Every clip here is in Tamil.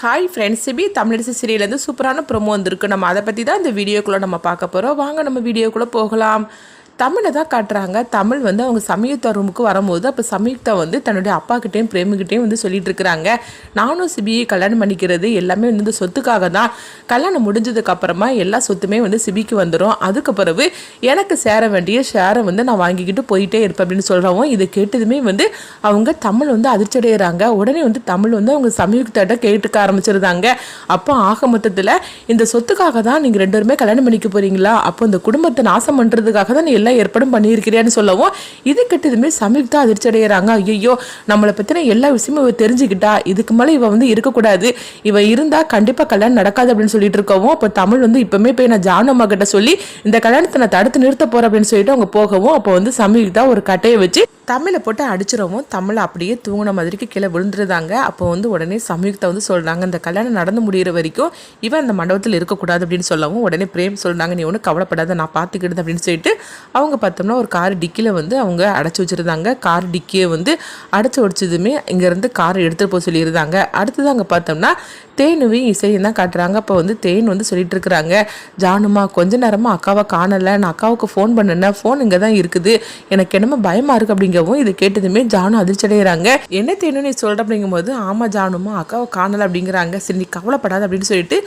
ஹாய் ஃப்ரெண்ட்ஸ் சிபி தமிழரசு சீரியலேருந்து சூப்பரான ப்ரொமோ வந்திருக்கு. நம்ம அதை பற்றி தான் இந்த வீடியோக்குள்ளே நம்ம பார்க்க போகிறோம் வாங்க நம்ம வீடியோக்குள்ளே போகலாம். தமிழை தான் காட்டுறாங்க. தமிழ் வந்து அவங்க சமயுக்தா ரூமுக்கு வரும்போது அப்போ சமயுக்தா வந்து தன்னுடைய அப்பா கிட்டேயும் வந்து சொல்லிட்டு இருக்கிறாங்க. நானும் சிபியை கல்யாணம் பண்ணிக்கிறது எல்லாமே வந்து இந்த சொத்துக்காக தான். கல்யாணம் முடிஞ்சதுக்கு அப்புறமா எல்லா சொத்துமே வந்து சிபிக்கு வந்துடும் அதுக்கு பிறகு எனக்கு சேர வேண்டிய ஷேரை வந்து நான் வாங்கிக்கிட்டு போயிட்டே இருப்பேன் அப்படின்னு சொல்கிறவும் இதை கேட்டதுமே வந்து அவங்க தமிழ் வந்து அதிர்ச்சி அடைகிறாங்க உடனே வந்து தமிழ் வந்து அவங்க சமயுக்தாட்ட கேட்டுக்க ஆரம்பிச்சிருந்தாங்க. அப்போ ஆக மொத்தத்தில் இந்த சொத்துக்காக தான் நீங்கள் ரெண்டு பேருமே கல்யாணம் பண்ணிக்க போகிறீங்களா அப்போ இந்த குடும்பத்தை நாசம் பண்ணுறதுக்காக தான் நீ எல்லாம் ஏற்பாடும் பண்ணியிருக்கிறேன்னு சொல்லவும் இது கெட்டதுமே சமயுக்தா அதிர்ச்சி அடைகிறாங்க ஐயோ நம்மளை பற்றின எல்லா விஷயமும் இவ தெரிஞ்சுக்கிட்டா இதுக்கு மேலே இவ வந்து இருக்கக்கூடாது. இவ இருந்தால் கண்டிப்பாக கல்யாணம் நடக்காது அப்படின்னு சொல்லிட்டு இருக்கவும் அப்போ தமிழ் வந்து இப்போமே போய் நான் ஜானம்மா கிட்ட சொல்லி இந்த கல்யாணத்தை நான் தடுத்து நிறுத்த போகிறேன் அப்படின்னு சொல்லிட்டு அவங்க போகவும் அப்போ வந்து சமயுக்தா ஒரு கட்டையை வச்சு தமிழை போட்டு அடிச்சிடவும் தமிழை அப்படியே தூங்கின மாதிரிக்கு கீழே விழுந்துருந்தாங்க அப்போ வந்து உடனே சம்யுக்தா வந்து சொல்கிறாங்க இந்த கல்யாணம் நடந்து முடிகிற வரைக்கும் இவன் அந்த மண்டபத்தில் இருக்கக்கூடாது அப்படின்னு சொல்லவும் உடனே பிரேம் சொல்கிறாங்க நீ ஒன்றும் கவலைப்படாத நான் பார்த்துக்கிடுது அப்படின்னு சொல்லிட்டு அவங்க பார்த்தோம்னா ஒரு கார் டிக்கியில் வந்து அவங்க அடைச்சி வச்சுருந்தாங்க. கார் டிக்கியை வந்து அடைச்சி வச்சதுமே இங்கேருந்து காரை எடுத்துகிட்டு போக சொல்லியிருந்தாங்க. அடுத்தது அங்கே பார்த்தோம்னா தேனுவையும் இசையும் தான் காட்டுறாங்க. அப்போ வந்து தேன் வந்து சொல்லிட்டு இருக்கிறாங்க ஜானுமா கொஞ்ச நேரமாக அக்காவை காணலை. நான் அக்காவுக்கு ஃபோன் பண்ணேன்னா ஃபோன் இங்கே தான் இருக்குது. எனக்கு என்னமோ பயமாக இருக்குது அப்படிங்கவும் இது கேட்டதுமே ஜானு அதிர்ச்சி அடைகிறாங்க என்ன தேனு நீ சொல்கிற அப்படிங்கும்போது ஆமாம் ஜானுமா அக்காவை காணலை அப்படிங்கிறாங்க. சரி நீ கவலைப்படாது அப்படின்னு சொல்லிட்டு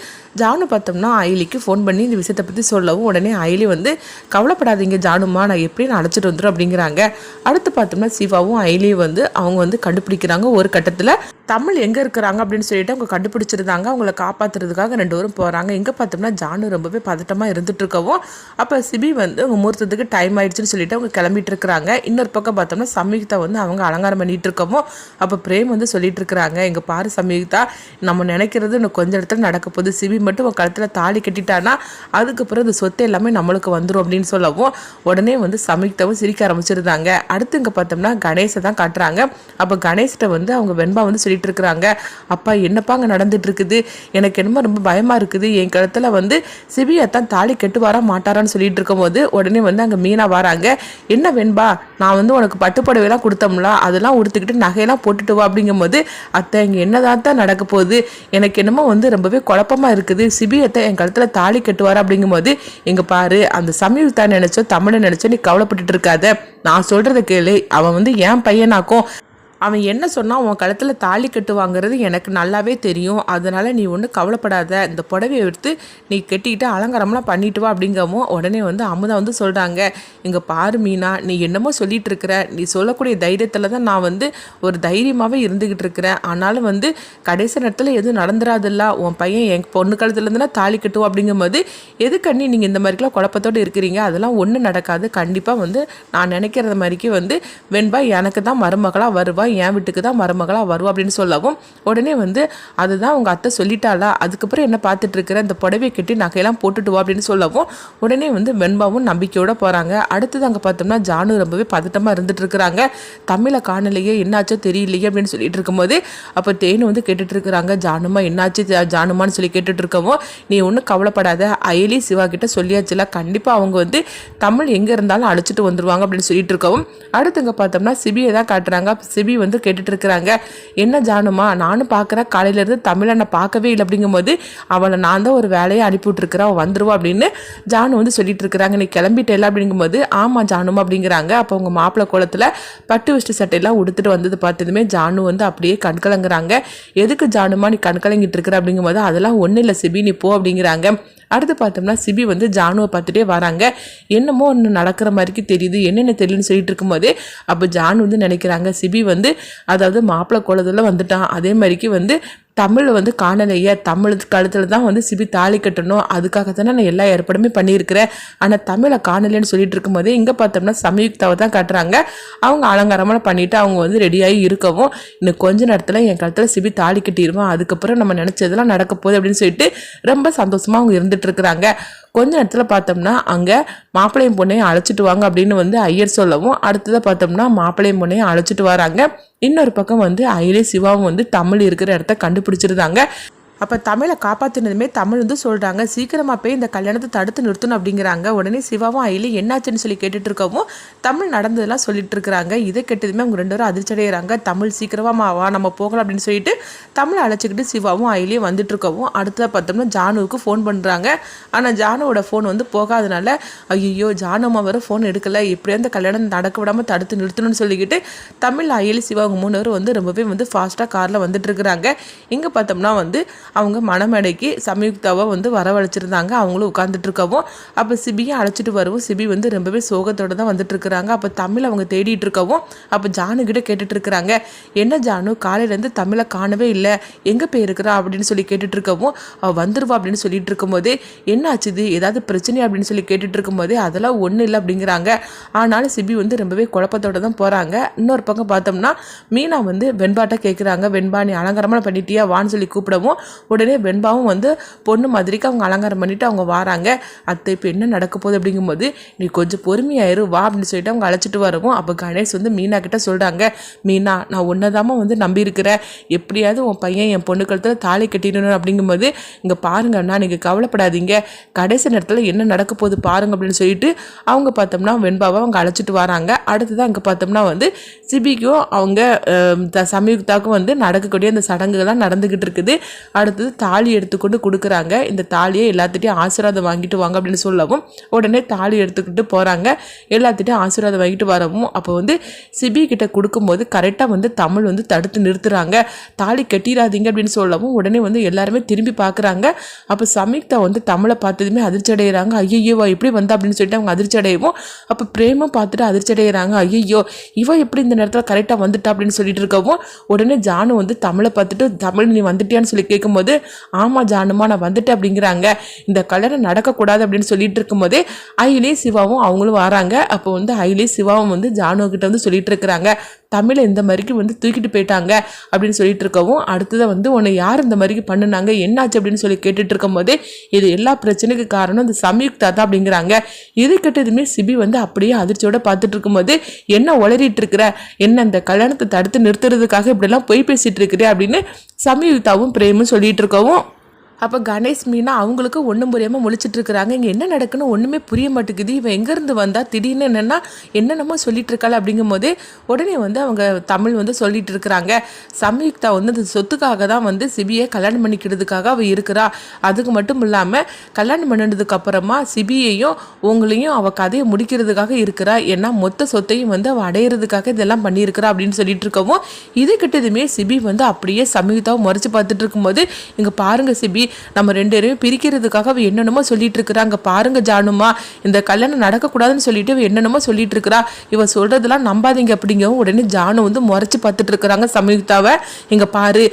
ஜானு பார்த்தோம்னா அயலிக்கு ஃபோன் பண்ணி இந்த விஷயத்தை பற்றி சொல்லவும் உடனே அயலி வந்து கவலைப்படாதீங்க ஜானுமா நான் எப்படி நான் அழைச்சிட்டு வந்துடும் அப்படிங்கிறாங்க. அடுத்து பார்த்தோம்னா சிவாவும் அயலியும் வந்து அவங்க வந்து கண்டுபிடிக்கிறாங்க ஒரு கட்டத்தில். தமிழ் எங்கே இருக்கிறாங்க? அப்படின்னு சொல்லிட்டு அவங்க கண்டுபிடிச்சிருந்தாங்க. அவங்கள காப்பாற்றுறதுக்காக ரெண்டு பேரும் போகிறாங்க எங்கே பார்த்தோம்னா ஜானு ரொம்பவே பதட்டமாக இருந்துட்டு இருக்கவும் அப்போ சிபி வந்து அவங்க முகூர்த்தத்துக்கு டைம் ஆயிடுச்சுன்னு சொல்லிட்டு அவங்க கிளம்பிட்டு இருக்கிறாங்க. இன்னொரு பக்கம் பார்த்தோம்னா சம்யுக்தா வந்து அவங்க அலங்காரம் பண்ணிகிட்டு இருக்கமோ அப்போ பிரேம் வந்து சொல்லிட்டு இருக்கிறாங்க எங்கள் பாரு சம்யுக்தா நம்ம நினைக்கிறது இன்னும் கொஞ்சம் இடத்துல நடக்க போகுது. சிவி மட்டும் உன் கழுத்தில் தாலி கட்டிட்டானா அதுக்கப்புறம் இந்த சொத்து எல்லாமே நம்மளுக்கு வந்துடும் அப்படின்னு சொல்லவும் உடனே வந்து சம்யுக்தாவும் சிரிக்க ஆரம்பிச்சிருந்தாங்க. அடுத்து இங்கே பார்த்தோம்னா கணேசை தான் காட்டுறாங்க. அப்போ கணேஷ்கிட்ட வந்து அவங்க வெண்பா வந்து சொல்லிட்டு இருக்கிறாங்க அப்பா என்னப்பா அங்கே நடந்துட்டு இருக்குது எனக்கு என்னமோ ரொம்ப பயமாக இருக்குது. என் கழுத்தில் வந்து சிவியை தான் தாலி கட்டுவாரா மாட்டாரான்னு சொல்லிட்டு இருக்கும்போது உடனே வந்து அங்கே மீனா வராங்க. என்ன வெண்பா நான் வந்து உனக்கு பட்டுப்படவைலாம் கொடுத்தோம்ல அதெல்லாம் உடுத்துக்கிட்டு நகையெல்லாம் போட்டுட்டு வா அப்படிங்கும்போது அத்தை இங்கே என்னதான் தான் நடக்க போகுது? எனக்கு என்னமோ வந்து ரொம்பவே குழப்பமாக இருக்குது. சிபியத்தை என் கழுத்தில் தாலி கட்டுவார் அப்படிங்கும்போது இங்கே பாரு அந்த சமீபத்தா நினைச்சோ தமிழை நினைச்சோ நீ கவலைப்பட்டுட்டு இருக்காத. நான் சொல்கிறத கேளு. அவன் வந்து என் பையனாக்கும் அவன் என்ன சொன்னால் உன் கழுத்தில் தாலி கட்டுவாங்கிறது எனக்கு நல்லாவே தெரியும். அதனால் நீ ஒன்றும் கவலைப்படாத. இந்த புடவையை எடுத்து நீ கட்டிக்கிட்டு அலங்காரம்லாம் பண்ணிட்டு வா அப்படிங்கவும் உடனே வந்து அமுதா வந்து சொல்கிறாங்க இங்கே பாரு மீனா நீ என்னமோ சொல்லிகிட்டு இருக்கிற. நீ சொல்லக்கூடிய தைரியத்தில் தான் நான் வந்து ஒரு தைரியமாகவே இருந்துக்கிட்டு இருக்கிறேன். ஆனாலும் வந்து கடைசி நேரத்தில் எதுவும் நடந்துராதில்ல. உன் பையன் என் பொண்ணு கழுத்துலேருந்துனா தாலி கட்டுவோம் அப்படிங்கும்போது எதுக்கண்ணி நீங்கள் இந்த மாதிரிக்கெல்லாம் குழப்பத்தோடு இருக்கிறீங்க? அதெல்லாம் ஒன்றும் நடக்காது. கண்டிப்பாக வந்து நான் நினைக்கிறத மாதிரிக்கு வந்து வெண்பா எனக்கு தான் மருமகளாக வருவா. என் வீட்டுக்கு தான் மருமகளாக வருவா அப்படின்னு சொல்லவும் உடனே வந்து அதுதான் உங்கள் அத்தை சொல்லிட்டாளா? அதுக்கப்புறம் என்ன பார்த்துட்டு இருக்கிற? இந்த புடவையை கட்டி நகையெல்லாம் போட்டுட்டு வா அப்படின்னு சொல்லவும் உடனே வந்து வெண்பாவும் நம்பிக்கையோட போகிறாங்க அடுத்தது அங்கே பார்த்தோம்னா ஜானு ரொம்பவே பதட்டமாக இருந்துட்டு இருக்கிறாங்க. தமிழை காணலையே என்னாச்சோ தெரியலையே அப்படின்னு சொல்லிட்டு இருக்கும்போது அப்போ தேனு வந்து கேட்டுட்டு இருக்கிறாங்க. ஜானுமா என்னாச்சு? ஜா- ஜானுமான்னு சொல்லி கேட்டுட்டு இருக்கவும் நீ ஒன்றும் கவலைப்படாத. அயலி சிவா கிட்ட சொல்லியாச்சுல. கண்டிப்பாக அவங்க வந்து தமிழ் எங்கே இருந்தாலும் அழைச்சிட்டு வந்துருவாங்க அப்படின்னு சொல்லிட்டு இருக்கவும் அடுத்தவங்க பார்த்தோம்னா சிபியை தான் காட்டுறாங்க. சிபி வந்து கேட்டுட்டு இருக்கிறாங்க என்ன ஜானுமா நானும் பார்க்குறேன் காலையிலேருந்து தமிழனை பார்க்கவே இல்லை. அப்படிங்கும்போது அவளை நான் தான் ஒரு வேலையை அனுப்பிவிட்ருக்குறேன் அவள் வந்துருவா. அப்படின்னு ஜானு வந்து சொல்லிட்டு இருக்கிறாங்க நீ கிளம்பிட்டேல அப்படிங்கும்போது ஆமாம் ஜானுமா அப்படிங்கிறாங்க. அப்போ உங்கள் மாப்பிள்ளை கோலத்தில் பட்டு விஷ்டு சட்டையெல்லாம் உடுத்துட்டு வந்தது பார்த்ததுமே ஜானு வந்து அப்படியே கண்கலங்குறாங்க எதுக்கு ஜானுமா நீ கண்கலங்கிட்டு இருக்கிற அப்படிங்கும்போது அதெல்லாம் ஒன்றும் இல்லை சிபி நீ போ அப்படிங்கிறாங்க. அடுத்து பார்த்தோம்னா சிபி வந்து ஜானுவை பார்த்துட்டே வராங்க. என்னமோ ஒன்று நடக்கிற மாதிரிக்கு தெரியுது. என்னென்ன தெரியும்னு சொல்லிட்டு இருக்கும்போது அப்போ ஜானு வந்து நினைக்கிறாங்க. சிபி வந்து அதாவது மாப்பிள்ளை குளத்தில் வந்துட்டான். அதே மாதிரிக்கு வந்து தமிழ் வந்து காணலையே தமிழ் கழுத்தில் தான் வந்து சிபி தாலி கட்டணும். அதுக்காக தானே நான் எல்லா ஏற்பாடுமே பண்ணியிருக்கிறேன். ஆனால் தமிழை காணலைன்னு சொல்லிட்டு இருக்கும்போதே இங்கே பார்த்தோம்னா சமயுக்தாவை தான் காட்டுறாங்க. அவங்க அலங்காரமாக பண்ணிட்டு அவங்க வந்து ரெடியாகி இருக்கவும் இன்னும் கொஞ்ச நேரத்தில் என் கழுத்தில் சிபி தாலி கட்டிடுவான். அதுக்கப்புறம் நம்ம நினச்சதெல்லாம் நடக்க போகுது அப்படின்னு சொல்லிட்டு ரொம்ப சந்தோஷமாக அவங்க இருந்துட்டு இருக்கிறாங்க. கொஞ்ச நேரத்தில் பார்த்தோம்னா அங்கே மாப்பிள்ளையும் பொண்ணையும் அழைச்சிட்டு வாங்க அப்படின்னு வந்து ஐயர் சொல்லவும் அடுத்ததாக பார்த்தோம்னா மாப்பிள்ளையும் பொண்ணையும் அழைச்சிட்டு வராங்க. இன்னொரு பக்கம் வந்து ஐயரே சிவாவும் வந்து தமிழ் இருக்கிற இடத்த கண்டுபிடிச்சிருந்தாங்க. அப்போ தமிழை காப்பாற்றினதுமே தமிழ் வந்து சொல்கிறாங்க சீக்கிரமாக போய் இந்த கல்யாணத்தை தடுத்து நிறுத்தணும் அப்படிங்கிறாங்க. உடனே சிவாவும் அயிலி என்னாச்சுன்னு சொல்லி கேட்டுட்டு இருக்கவும் தமிழ் நடந்ததெல்லாம் சொல்லிட்டு இருக்கிறாங்க இதை கேட்டதுமே அவங்க ரெண்டு பேரும் அதிர்ச்சி அடைகிறாங்க தமிழ் சீக்கிரமா வா நம்ம போகலாம் அப்படின்னு சொல்லிட்டு தமிழை அழைச்சிக்கிட்டு சிவாவும் அயிலியும் வந்துட்டு இருக்கவும் அடுத்ததாக பார்த்தோம்னா ஜானுவுக்கு ஃபோன் பண்ணுறாங்க ஆனால் ஜானுவோட ஃபோன் வந்து போகாதனால ஐயோ ஜானம்மா வர ஃபோன் எடுக்கலை. இப்படியே அந்த கல்யாணம் நடக்க விடாமல் தடுத்து நிறுத்தணும்னு சொல்லிக்கிட்டு தமிழ் அயலி சிவா அவங்க மூணு பேரும் வந்து ரொம்பவே வந்து ஃபாஸ்ட்டாக காரில் வந்துட்டு இருக்கிறாங்க இங்கே பார்த்தோம்னா வந்து அவங்க மணமேடைக்கு சம்யுக்தாவை வந்து வரவழைச்சிருந்தாங்க. அவங்களும் உட்காந்துட்ருக்கவும் அப்போ சிபியை அழைச்சிட்டு வரவும் சிபி வந்து ரொம்பவே சோகத்தோடு தான் வந்துட்டுருக்குறாங்க. அப்போ தமிழ் அவங்க தேடிட்டு இருக்கவும் அப்போ ஜானுக்கிட்ட கிட்ட கேட்டுட்டு இருக்கிறாங்க என்ன ஜானு காலையிலேருந்து தமிழை காணவே இல்லை. எங்கே போயிருக்கிறா அப்படின்னு சொல்லி கேட்டுட்டு இருக்கவும் அவள் வந்துருவா அப்படின்னு சொல்லிட்டு இருக்கும்போதே என்ன ஆச்சுது ஏதாவது பிரச்சனை அப்படின்னு சொல்லி கேட்டுட்டு இருக்கும்போதே அதெல்லாம் ஒன்றும் இல்லை அப்படிங்கிறாங்க. ஆனாலும் சிபி வந்து ரொம்பவே குழப்பத்தோட தான் போகிறாங்க இன்னொரு பக்கம் பார்த்தோம்னா மீனா வந்து வெண்பாட்டை கேட்குறாங்க வெண்பா நீ அலங்காரமாக பண்ணிட்டியா? வான்னு சொல்லி கூப்பிடவும் உடனே வெண்பாவும் வந்து பொண்ணு மாதிரிக்கு அவங்க அலங்காரம் பண்ணிட்டு அவங்க வராங்க. அத்தை இப்போ என்ன நடக்க போகுது அப்படிங்கும்போது நீ கொஞ்சம் பொறுமையாயிரு வா அப்படின்னு சொல்லிட்டு அவங்க அழைச்சிட்டு வரவும் அப்போ கணேஷ் வந்து மீனா கிட்ட சொல்கிறாங்க மீனா நான் உன்னதாம வந்து நம்பியிருக்கிறேன். எப்படியாவது உன் பையன் என் பொண்ணு கழுத்தில் தாலி கட்டிடணும். அப்படிங்கும்போது இங்கே பாருங்க அண்ணா நீங்கள் கவலைப்படாதீங்க. கடைசி நேரத்தில் என்ன நடக்க போகுது பாருங்க அப்படின்னு சொல்லிட்டு அவங்க பார்த்தோம்னா வெண்பாவை அவங்க அழைச்சிட்டு வராங்க. அடுத்ததான் அங்கே பார்த்தோம்னா வந்து சிபிக்கும் அவங்க அஹ், த- வந்து நடக்கக்கூடிய அந்த சடங்குகள்லாம் நடந்துக்கிட்டு இருக்குது. அடுத்தது தாலி எடுத்துக்கொண்டு கொடுக்குறாங்க. இந்த தாலியை எல்லாத்திட்டையும் ஆசீர்வாதம் வாங்கிட்டு வாங்க அப்படின்னு சொல்லவும் உடனே தாலி எடுத்துக்கிட்டு போகிறாங்க எல்லாத்துட்டையும் ஆசீர்வாதம் வாங்கிட்டு வரவும் அப்போ வந்து சிபி கிட்ட கொடுக்கும்போது கரெக்டாக வந்து தமிழ் வந்து தடுத்து நிறுத்துறாங்க. தாலி கட்டிடாதீங்க அப்படின்னு சொல்லவும் உடனே வந்து எல்லாருமே திரும்பி பார்க்குறாங்க அப்போ சம்யுக்தா வந்து தமிழை பார்த்ததுமே அதிர்ச்சி அடைகிறாங்க ஐயோ எப்படி வந்தா அப்படின்னு சொல்லிட்டு அவங்க அதிர்ச்சி அடையவும் அப்போ பிரேமும் பார்த்துட்டு அதிர்ச்சி அடைகிறாங்க ஐயோ இவ எப்படி இந்த நேரத்தில் கரெக்டாக வந்துட்டா அப்படின்னு சொல்லிட்டு இருக்கவும் உடனே ஜானு வந்து தமிழை பார்த்துட்டு தமிழ் நீ வந்துட்டியான்னு சொல்லி கேட்கும்போது ஆமாம் ஜானுமா நான் வந்துட்டேன் அப்படிங்கிறாங்க. இந்த கல்யாணம் நடக்கக்கூடாது அப்படின்னு சொல்லிட்டு இருக்கும்போதே ஐலே சிவாவும் அவங்களும் வராங்க. அப்போ வந்து ஐலே சிவாவும் வந்து ஜானு கிட்ட வந்து சொல்லிட்டு இருக்கிறாங்க. தமிழை இந்த மாதிரிக்கு வந்து தூக்கிட்டு போயிட்டாங்க அப்படின்னு சொல்லிட்டு இருக்கவும் அடுத்ததை வந்து உன்னை யார் இந்த மாதிரிக்கு பண்ணுனாங்க? என்னாச்சு? அப்படின்னு சொல்லி கேட்டுட்டு இருக்கும்போது இது எல்லா பிரச்சனைக்கு காரணம் இந்த சம்யுக்தா தான் அப்படிங்கிறாங்க. இது கிட்டதுமே சிபி வந்து அப்படியே அதிர்ச்சியோட பார்த்துட்டு இருக்கும்போது என்ன உளறிட்டு இருக்கிற? என்ன இந்த கல்யாணத்தை தடுத்து நிறுத்துறதுக்காக இப்படிலாம் பொய் பேசிட்டு இருக்கிறேன் அப்படின்னு சம்யுக்தாவும் பிரேமும் சொல்லி சொல்லிட்டு இருக்கவும் அப்போ கணேஷ் மீனா அவங்களுக்கு ஒன்றும் புரியாமல் முழிச்சிட்டு இருக்கிறாங்க. இங்கே என்ன நடக்குன்னு ஒன்றுமே புரிய மாட்டேங்குது. இவன் எங்கேருந்து வந்தால் திடீர்னு என்னென்னா என்னென்னமோ சொல்லிட்டு இருக்காள் அப்படிங்கும் போது உடனே வந்து அவங்க தமிழ் வந்து சொல்லிட்டு இருக்கிறாங்க. சம்யுக்தா வந்து அந்த சொத்துக்காக தான் வந்து சிபியை கல்யாணம் பண்ணிக்கிறதுக்காக அவள் இருக்கிறா. அதுக்கு மட்டும் இல்லாமல் கல்யாணம் பண்ணினதுக்கு அப்புறமா சிபியையும் உங்களையும் அவள் கதையை முடிக்கிறதுக்காக இருக்கிறா. ஏன்னா மொத்த சொத்தையும் வந்து அவள் அடையிறதுக்காக இதெல்லாம் பண்ணியிருக்கிறா அப்படின்னு சொல்லிட்டு இருக்கவும் இது கிட்டதுமே சிபி வந்து அப்படியே சம்யுக்தாவை முறைச்சு பார்த்துட்டு இருக்கும்போது இங்கே பாருங்க சிபி நம்ம ரெண்டு பேரும் பிரிக்கிறதுக்காக அவ என்னென்னமோ சொல்லிட்டு இருக்கிறாங்க பாருங்க ஜானுமா இந்த கல்யாணம் நடக்கக்கூடாதுன்னு சொல்லிட்டு இவ என்னென்னமோ சொல்லிட்டு இருக்கிறா. இவ சொல்றதெல்லாம் நம்பாதீங்க அப்படிங்கவும் உடனே ஜானு வந்து முறைச்சு பார்த்துட்டு இருக்கிறாங்க சம்யுக்தாவை. இங்க பாரு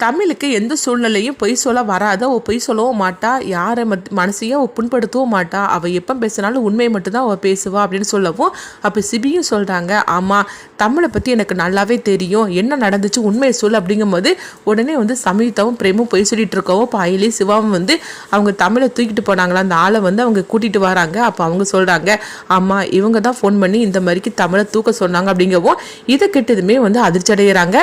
தமிழுக்கு எந்த சூழ்நிலையும் பொய் சொல்ல வராத அவள் பொய் சொல்லவும் மாட்டா யாரை மத் மனசையும் அவள் புண்படுத்தவும் மாட்டா அவள் எப்போ பேசினாலும் உண்மையை மட்டும்தான் அவள் பேசுவா அப்படின்னு சொல்லவும் அப்போ சிபியும் சொல்கிறாங்க ஆமாம் தமிழை பற்றி எனக்கு நல்லாவே தெரியும் என்ன நடந்துச்சு உண்மையை சொல் அப்படிங்கும்போது உடனே வந்து சமீதாவும் பிரேமும் பொய் சொல்லிட்டு இருக்கவும் இப்போ சிவாவும் வந்து அவங்க தமிழை தூக்கிட்டு போனாங்களா அந்த ஆளை வந்து அவங்க கூட்டிகிட்டு வராங்க அப்போ அவங்க சொல்கிறாங்க ஆமாம் இவங்க தான் ஃபோன் பண்ணி இந்த மாதிரிக்கு தமிழை தூக்க சொன்னாங்க அப்படிங்கவும் இதை கெட்டதுமே வந்து அதிர்ச்சி அடைகிறாங்க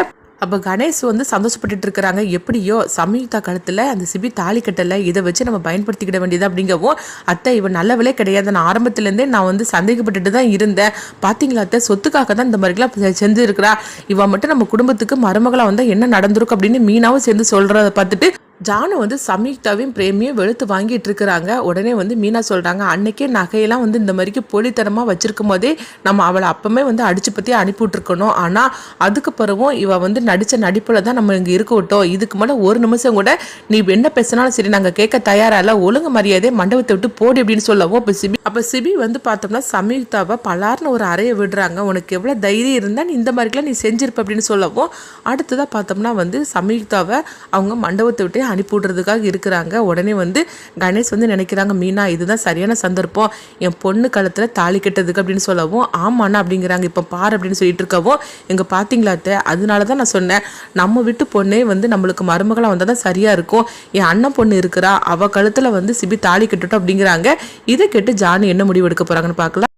அப்போ கணேஷ் வந்து சந்தோஷப்பட்டுட்டு இருக்கிறாங்க. எப்படியோ சம்யுக்தா கழுத்தில் அந்த சிபி தாலி கட்டலை இதை வச்சு நம்ம பயன்படுத்திக்கிட வேண்டியது அப்படிங்கவும் அத்தை இவன் நல்லவளே கிடையாது. நான் ஆரம்பத்துலேருந்தே நான் வந்து சந்தேகப்பட்டுட்டு தான் இருந்தேன். பார்த்தீங்களா அத்தை? சொத்துக்காக தான் இந்த மாதிரிலாம் செஞ்சுருக்கிறா. இவன் மட்டும் நம்ம குடும்பத்துக்கு மருமகளாக வந்தால் என்ன நடந்திருக்கும் அப்படின்னு மீனாவும் சேர்ந்து சொல்கிறத பார்த்துட்டு ஜானு வந்து சம்யுக்தாவையும் பிரேமியும் வெளுத்து வாங்கிட்டு இருக்கிறாங்க. உடனே வந்து மீனா சொல்கிறாங்க அன்னைக்கே நகையெல்லாம் வந்து இந்த மாதிரிக்கு போலித்தனமாக வச்சிருக்கும் போதே நம்ம அவளை அப்பமே வந்து அடிச்சு பற்றி அனுப்பிவிட்ருக்கணும் ஆனால் அதுக்கு பிறகும் இவள் வந்து நடித்த நடிப்பில் தான் நம்ம இங்கே இருக்க விட்டோம். இதுக்கு மேலே ஒரு நிமிஷம் கூட நீ என்ன பேசினாலும் சரி நாங்கள் கேட்க தயாராக இல்லை. ஒழுங்கு மரியாதை மண்டபத்தை விட்டு போடி அப்படின்னு சொல்லவும் இப்போ சிபி அப்போ சிபி வந்து பார்த்தோம்னா சம்யுக்தாவை பலார்னு ஒரு அறையை விடுறாங்க. உனக்கு எவ்வளோ தைரியம் இருந்தால் நீ இந்த மாதிரிக்கெல்லாம் நீ செஞ்சிருப்ப அப்படின்னு சொல்லவும் அடுத்ததாக பார்த்தோம்னா வந்து சம்யுக்தாவை அவங்க மண்டபத்தை விட்டு அனுப்பி விடுறதுக்காக இருக்கிறாங்க. உடனே வந்து கணேஷ் வந்து நினைக்கிறாங்க மீனா இதுதான் சரியான சந்தர்ப்பம். என் பொண்ணு கழுத்தில் தாலி கட்டதுக்கு அப்படின்னு சொல்லவும் ஆமாண்ணா அப்படிங்கிறாங்க. இப்போ பாரு அப்படின்னு சொல்லிட்டு இருக்கவும் எங்கள் பார்த்தீங்களா அதனால தான் நான் சொன்னேன். நம்ம வீட்டு பொண்ணே வந்து நம்மளுக்கு மருமகளாக வந்தால் தான் சரியாக இருக்கும். என் அண்ணன் பொண்ணு இருக்கிறா. அவள் கழுத்தில் வந்து சிபி தாலி கட்டட்டும் அப்படிங்கிறாங்க. இதை கேட்டு ஜானு என்ன முடிவு எடுக்க போகிறாங்கன்னு பார்க்கலாம்.